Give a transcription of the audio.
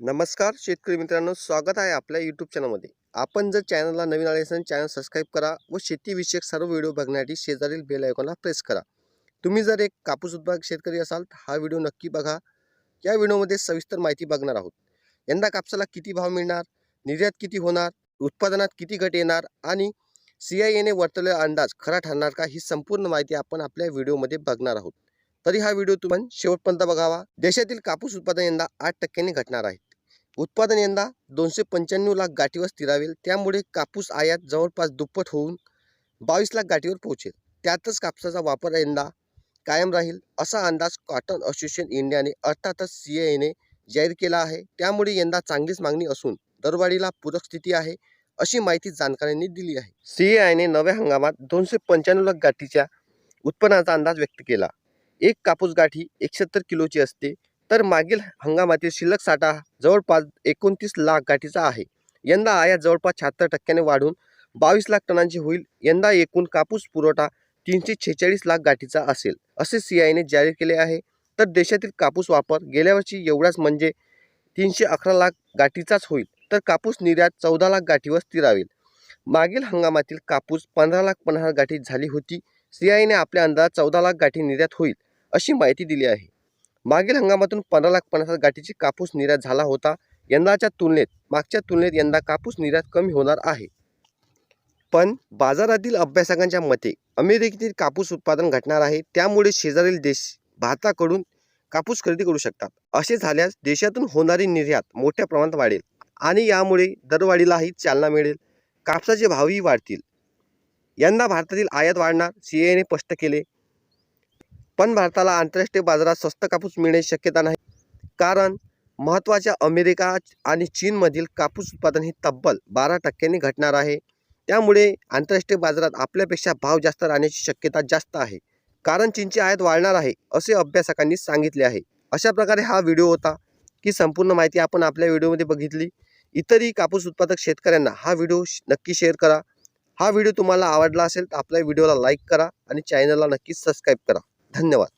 नमस्कार शेतकरी मित्रांनो स्वागत आहे आपल्या यूट्यूब चॅनलमध्ये आपण जर चॅनलला नवीन आले असेल चॅनल सबस्क्राईब करा व शेतीविषयक सर्व व्हिडिओ बघण्यासाठी शेजारील बेल आयकॉनला प्रेस करा. तुम्ही जर एक कापूस उत्पादक शेतकरी असाल तर हा व्हिडिओ नक्की बघा. या व्हिडिओमध्ये सविस्तर माहिती बघणार आहोत. यंदा कापसाला किती भाव मिळणार निर्यात किती होणार उत्पादनात किती घट येणार आणि सी आय एने वर्तवलेला अंदाज खरा ठरणार का ही संपूर्ण माहिती आपण आपल्या व्हिडिओमध्ये बघणार आहोत. तरी हा व्हिडिओ तुम्ही शेवटपर्यंत बघावा. देशातील कापूस उत्पादन यंदा आठ टक्क्यांनी घटणार आहे. उत्पादन यंदा दोनशे पंच्याण्णव लाख गाठीवर स्थिरावेल. त्यामुळे कापूस आयात जवळपास दुप्पट होऊन बावीस लाख गाठीवर पोहोचेल. त्यातच कापसाचा वापर यंदा कायम राहील असा अंदाज कॉटन असोसिएशन इंडियाने अर्थातच सी एने जाहीर केला आहे. त्यामुळे यंदा चांगलीच मागणी असून दरवाढीला पूरक स्थिती आहे अशी माहिती जाणकारांनी दिली आहे. सी आयने नव्या हंगामात दोनशे पंच्याण्णव लाख गाठीच्या उत्पन्नाचा अंदाज व्यक्त केला. एक कापूस गाठी एकसत्तर किलोची असते. तर मागील हंगामातील शिल्लक साठा जवळपास एकोणतीस लाख गाठीचा आहे. यंदा आयात जवळपास शहात्तर टक्क्याने वाढून बावीस लाख टनांची होईल. यंदा एकूण कापूस पुरवठा तीनशे छेचाळीस लाख गाठीचा असेल असे सी आयने जाहीर केले आहे. तर देशातील कापूस वापर गेल्या वर्षी एवढाच म्हणजे तीनशे अकरा लाख गाठीचाच होईल. तर कापूस निर्यात चौदा लाख गाठीवर स्थिरावेल मागील हंगामातील कापूस पंधरा लाख पन्नास गाठी झाली होती. सी आयने आपल्या अंदाजात चौदा लाख गाठी निर्यात होईल अशी माहिती दिली आहे. मागील हंगामातून पंधरा लाख पन्नास गाठीची कापूस निर्यात झाला होता. यंदाच्या तुलनेत मागच्या तुलनेत यंदा कापूस निर्यात कमी होणार आहे. पण बाजारातील अभ्यासकांच्या मते अमेरिकेतील कापूस उत्पादन घटणार आहे. त्यामुळे शेजारील देश भारताकडून कापूस खरेदी करू शकतात. असे झाल्यास देशातून होणारी निर्यात मोठ्या प्रमाणात वाढेल आणि यामुळे दरवाढीलाही चालना मिळेल. कापसाचे भावही वाढतील. यंदा भारतातील आयात वाढणार सी स्पष्ट केले. पण भारताला आंतरराष्ट्रीय बाजारात स्वस्त कापूस मिळण्याची शक्यता नाही. कारण महत्त्वाच्या अमेरिका आणि चीनमधील कापूस उत्पादन हे तब्बल बारा टक्क्यांनी घटणार आहे. त्यामुळे आंतरराष्ट्रीय बाजारात आपल्यापेक्षा भाव जास्त राहण्याची शक्यता जास्त आहे. कारण चीनची आयात वाढणार आहे असे अभ्यासकांनी सांगितले आहे. अशा प्रकारे हा व्हिडिओ होता की संपूर्ण माहिती आपण आपल्या व्हिडिओमध्ये बघितली. इतरही कापूस उत्पादक शेतकऱ्यांना हा व्हिडिओ श- नक्की शेअर करा. हा व्हिडिओ तुम्हाला आवडला असेल तर आपल्या व्हिडिओला लाईक करा आणि चॅनलला नक्की सबस्क्राईब करा. धन्यवाद